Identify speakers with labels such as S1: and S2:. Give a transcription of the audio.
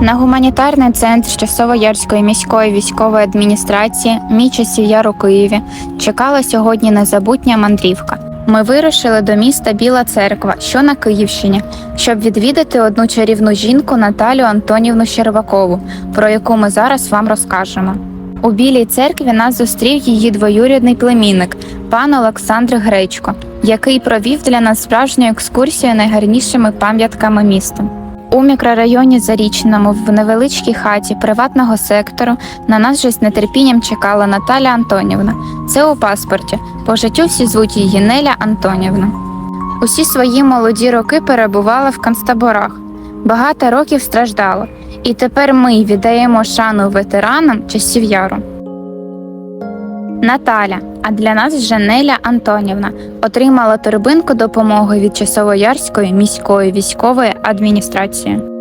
S1: На гуманітарний центр Часово-Ярської міської військової адміністрації мій часів Києві чекала сьогодні незабутня мандрівка. Ми вирушили до міста Біла Церква, що на Київщині, щоб відвідати одну чарівну жінку Наталю Антонівну Щербакову, про яку ми зараз вам розкажемо. У Білій церкві нас зустрів її двоюрідний племінник, пан Олександр Гречко, який провів для нас справжню екскурсію найгарнішими пам'ятками міста. У мікрорайоні Зарічному в невеличкій хаті приватного сектору на нас вже з нетерпінням чекала Наталя Антонівна. Це у паспорті. По життю всі звуть її Неля Антонівна. Усі свої молоді роки перебувала в концтаборах. Багато років страждала. І тепер ми віддаємо шану ветеранам часів яру. Наталя, а для нас Жанеля Антонівна, отримала торбинку допомоги від Часово-Ярської міської військової адміністрації.